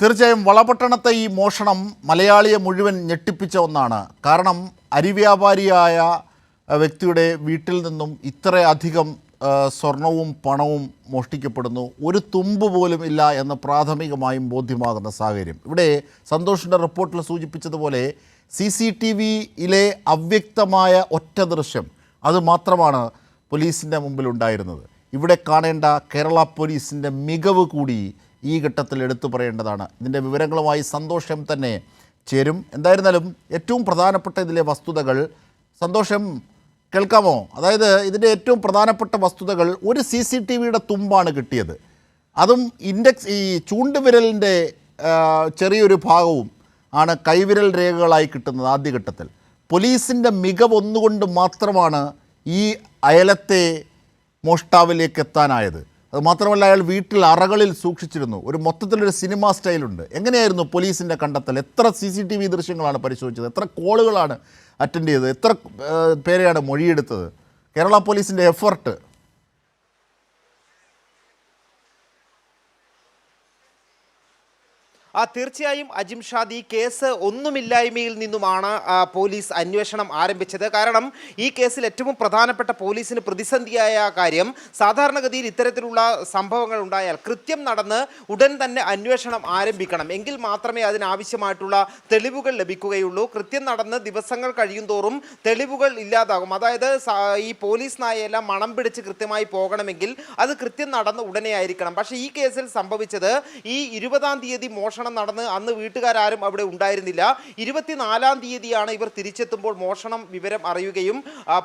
തീർച്ചയായും വളപട്ടണത്തെ ഈ മോഷണം മലയാളിയെ മുഴുവൻ ഞെട്ടിപ്പിച്ച ഒന്നാണ്. കാരണം അരിവ്യാപാരിയായ വ്യക്തിയുടെ വീട്ടിൽ നിന്നും ഇത്രയധികം സ്വർണവും പണവും മോഷ്ടിക്കപ്പെടുന്നു. ഒരു തുമ്പ് പോലും ഇല്ല എന്ന് പ്രാഥമികമായും ബോധ്യമാകുന്ന സാഹചര്യം. ഇവിടെ സന്തോഷിന്റെ റിപ്പോർട്ടിൽ സൂചിപ്പിച്ചതുപോലെ സി സി ടി വിയിലെ അവ്യക്തമായ ഒറ്റ ദൃശ്യം അതുമാത്രമാണ് പോലീസിന്റെ മുമ്പിൽ ഉണ്ടായിരുന്നത്. ഇവിടെ കാണേണ്ട കേരള പോലീസിന്റെ മികവ് കൂടി ഈ ഘട്ടത്തിൽ എടുത്തു പറയേണ്ടതാണ്. ഇതിന്റെ വിവരങ്ങളുമായി സന്തോഷം തന്നെ ചേരും. എന്തായിരുന്നാലും ഏറ്റവും പ്രധാനപ്പെട്ട ഇതിലെ വസ്തുതകൾ സന്തോഷം കേൾക്കാമോ? അതായത് ഇതിന്റെ ഏറ്റവും പ്രധാനപ്പെട്ട വസ്തുതകൾ ഒരു സി സി ടി വിയുടെ തുമ്പാണ് കിട്ടിയത്. അതും ഇൻഡെക്സ് ഈ ചൂണ്ടുവിരലിന്റെ ചെറിയൊരു ഭാഗവും ആണ് കൈവിരൽ രേഖകളായി കിട്ടുന്നത് ആദ്യഘട്ടത്തിൽ പോലീസിന്റെ മികവ് ഒന്നുകൊണ്ട് മാത്രമാണ് ഈ അയലത്തെ മോഷ്ടാവിലേക്ക് എത്താനായത്. അത് മാത്രമല്ല അയാൾ വീട്ടിൽ അറകളിൽ സൂക്ഷിച്ചിരുന്നു. ഒരു മൊത്തത്തിലൊരു സിനിമ സ്റ്റൈലുണ്ട്. എങ്ങനെയായിരുന്നു പോലീസിന്റെ കണ്ടെത്തൽ? എത്ര സി സി ടി വി ദൃശ്യങ്ങളാണ് പരിശോധിച്ചത്? എത്ര കോളുകളാണ് അറ്റൻഡ് ചെയ്തത്? എത്ര പേരെയാണ് മൊഴിയെടുത്തത്? കേരള പോലീസിന്റെ എഫർട്ട് ആ തീർച്ചയായും അജിം ഷാദി കേസ് ഒന്നുമില്ലായ്മയിൽ നിന്നുമാണ് പോലീസ് അന്വേഷണം ആരംഭിച്ചത്. കാരണം ഈ കേസിൽ ഏറ്റവും പ്രധാനപ്പെട്ട പോലീസിന് പ്രതിസന്ധിയായ കാര്യം സാധാരണഗതിയിൽ ഇത്തരത്തിലുള്ള സംഭവങ്ങൾ ഉണ്ടായാൽ കൃത്യം നടന്ന് ഉടൻ തന്നെ അന്വേഷണം ആരംഭിക്കണം. എങ്കിൽ മാത്രമേ അതിനാവശ്യമായിട്ടുള്ള തെളിവുകൾ ലഭിക്കുകയുള്ളൂ. കൃത്യം നടന്ന് ദിവസങ്ങൾ കഴിയും തോറും തെളിവുകൾ ഇല്ലാതാകും. അതായത് ഈ പോലീസ് നായയെല്ലാം മണം പിടിച്ച് കൃത്യമായി പോകണമെങ്കിൽ അത് കൃത്യം നടന്ന് ഉടനെ ആയിരിക്കണം. പക്ഷേ ഈ കേസിൽ സംഭവിച്ചത് ഈ ഇരുപതാം തീയതി മോഷണം നടന്ന് അന്ന് വീട്ടുകാരും അവിടെ ഉണ്ടായിരുന്നില്ല. ഇരുപത്തിനാലാം തീയതിയാണ് ഇവർ തിരിച്ചെത്തുമ്പോൾ മോഷണം വിവരം അറിയുകയും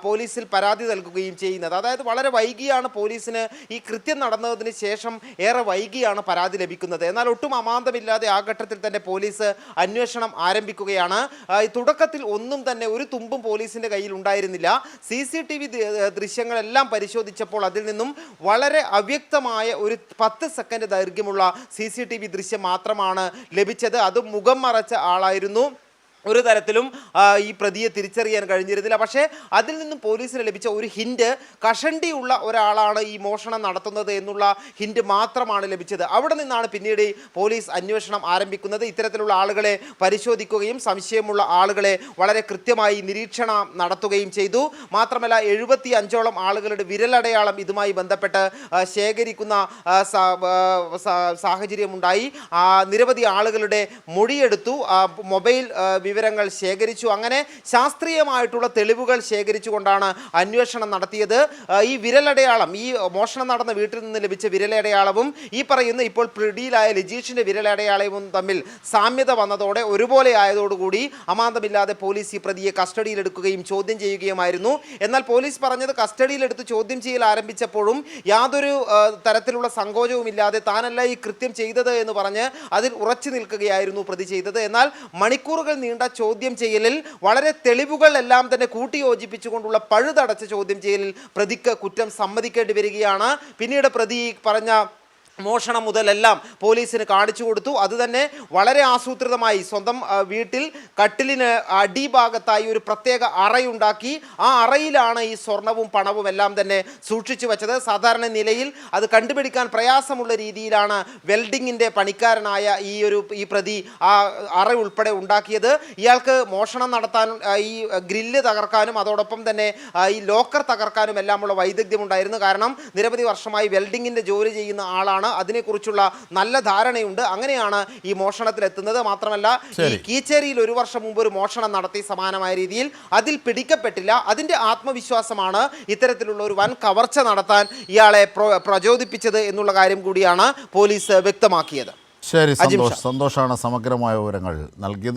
പോലീസിൽ പരാതി നൽകുകയും ചെയ്യുന്നത്. അതായത് വളരെ വൈകിയാണ് പോലീസിന് ഈ കൃത്യം നടന്നതിന് ശേഷം ഏറെ വൈകിയാണ് പരാതി ലഭിക്കുന്നത്. എന്നാൽ ഒട്ടും അമാന്തമില്ലാതെ ആ ഘട്ടത്തിൽ തന്നെ പോലീസ് അന്വേഷണം ആരംഭിക്കുകയാണ്. തുടക്കത്തിൽ ഒന്നും തന്നെ ഒരു തുമ്പും പോലീസിന്റെ കയ്യിൽ ഉണ്ടായിരുന്നില്ല. സി സി ടി വി ദൃശ്യങ്ങളെല്ലാം പരിശോധിച്ചപ്പോൾ അതിൽ നിന്നും വളരെ അവ്യക്തമായ ഒരു പത്ത് സെക്കൻഡ് ദൈർഘ്യമുള്ള സി സി ടി വി ദൃശ്യം മാത്രമാണ് ലഭിച്ചത്. അത് മുഖം മറച്ച ആളായിരുന്നു. ഒരു തരത്തിലും ഈ പ്രതിയെ തിരിച്ചറിയാൻ കഴിഞ്ഞിരുന്നില്ല. പക്ഷേ അതിൽ നിന്നും പോലീസിന് ലഭിച്ച ഒരു ഹിൻഡ് കഷണ്ടിയുള്ള ഒരാളാണ് ഈ മോഷണം നടത്തുന്നത് എന്നുള്ള ഹിൻഡ് മാത്രമാണ് ലഭിച്ചത്. അവിടെ നിന്നാണ് പിന്നീട് പോലീസ് അന്വേഷണം ആരംഭിക്കുന്നത്. ഇത്തരത്തിലുള്ള ആളുകളെ പരിശോധിക്കുകയും സംശയമുള്ള ആളുകളെ വളരെ കൃത്യമായി നിരീക്ഷണം നടത്തുകയും ചെയ്തു. മാത്രമല്ല എഴുപത്തി അഞ്ചോളം ആളുകളുടെ വിരലടയാളം ഇതുമായി ബന്ധപ്പെട്ട് ശേഖരിക്കുന്ന സാഹചര്യമുണ്ടായി. നിരവധി ആളുകളുടെ മൊഴിയെടുത്തു. മൊബൈൽ വിവരങ്ങൾ ശേഖരിച്ചു. അങ്ങനെ ശാസ്ത്രീയമായിട്ടുള്ള തെളിവുകൾ ശേഖരിച്ചുകൊണ്ടാണ് അന്വേഷണം നടത്തിയത്. ഈ വിരലടയാളം ഈ മോഷണം നടന്ന വീട്ടിൽ നിന്ന് ലഭിച്ച വിരലടയാളവും ഈ പറയുന്ന ഇപ്പോൾ പിടിയിലായ ലിജീഷിന്റെ വിരലടയാളവും തമ്മിൽ സാമ്യത വന്നതോടെ ഒരുപോലെ ആയതോടുകൂടി അമാന്തമില്ലാതെ പോലീസ് ഈ പ്രതിയെ കസ്റ്റഡിയിലെടുക്കുകയും ചോദ്യം ചെയ്യുകയുമായിരുന്നു. എന്നാൽ പോലീസ് പറഞ്ഞത് കസ്റ്റഡിയിലെടുത്ത് ചോദ്യം ചെയ്യൽ ആരംഭിച്ചപ്പോഴും യാതൊരു തരത്തിലുള്ള സങ്കോചവും ഇല്ലാതെ താനല്ല ഈ കൃത്യം ചെയ്തത് എന്ന് പറഞ്ഞ് അതിൽ ഉറച്ചു നിൽക്കുകയായിരുന്നു പ്രതി ചെയ്തത്. എന്നാൽ മണിക്കൂറുകൾ നീണ്ട ചോദ്യം ചെയ്യലിൽ വളരെ തെളിവുകൾ എല്ലാം തന്നെ കൂട്ടിയോജിപ്പിച്ചുകൊണ്ടുള്ള പഴുതടച്ച ചോദ്യം ചെയ്യലിൽ പ്രതിക്ക് കുറ്റം സമ്മതിക്കേണ്ടി വരികയാണ്. പിന്നീട് പ്രതി പറഞ്ഞ മോഷണം മുതലെല്ലാം പോലീസിന് കാണിച്ചു കൊടുത്തു. അതുതന്നെ വളരെ ആസൂത്രിതമായി സ്വന്തം വീട്ടിൽ കട്ടിലിന് അടിഭാഗത്തായി ഒരു പ്രത്യേക അറയുണ്ടാക്കി. ആ അറയിലാണ് ഈ സ്വർണവും പണവും എല്ലാം തന്നെ സൂക്ഷിച്ചു വെച്ചത്. സാധാരണ നിലയിൽ അത് കണ്ടുപിടിക്കാൻ പ്രയാസമുള്ള രീതിയിലാണ് വെൽഡിങ്ങിന്റെ പണിക്കാരനായ ഈ ഒരു ഈ പ്രതി ആ അറ ഉൾപ്പെടെ ഉണ്ടാക്കിയത്. ഇയാൾക്ക് മോഷണം നടത്താനും ഈ ഗ്രില്ല് തകർക്കാനും അതോടൊപ്പം തന്നെ ഈ ലോക്കർ തകർക്കാനും എല്ലാമുള്ള വൈദഗ്ധ്യമുണ്ടായിരുന്നു. കാരണം നിരവധി വർഷമായി വെൽഡിങ്ങിന്റെ ജോലി ചെയ്യുന്ന ആളാണ് അതിനെക്കുറിച്ചുള്ള നല്ല ധാരണയുണ്ട്. അങ്ങനെയാണ് ഈ മോഷണത്തിലെത്തുന്നത്. മാത്രമല്ല ഈ കീച്ചേരിയിൽ ഒരു വർഷം മുമ്പ് ഒരു മോഷണം നടത്തി സമാനമായ രീതിയിൽ അതിൽ പിടിക്കപ്പെട്ടില്ല. അതിന്റെ ആത്മവിശ്വാസമാണ് ഇത്തരത്തിലുള്ള ഒരു വൻ കവർച്ച നടത്താൻ ഇയാളെ പ്രോ- പ്രചോദിപ്പിച്ചത് എന്നുള്ള കാര്യം കൂടിയാണ് പോലീസ് വ്യക്തമാക്കിയത്. ശരി സന്തോഷ് സന്തോഷാണ് സമഗ്രമായ വിവരങ്ങൾ നൽകിയത്.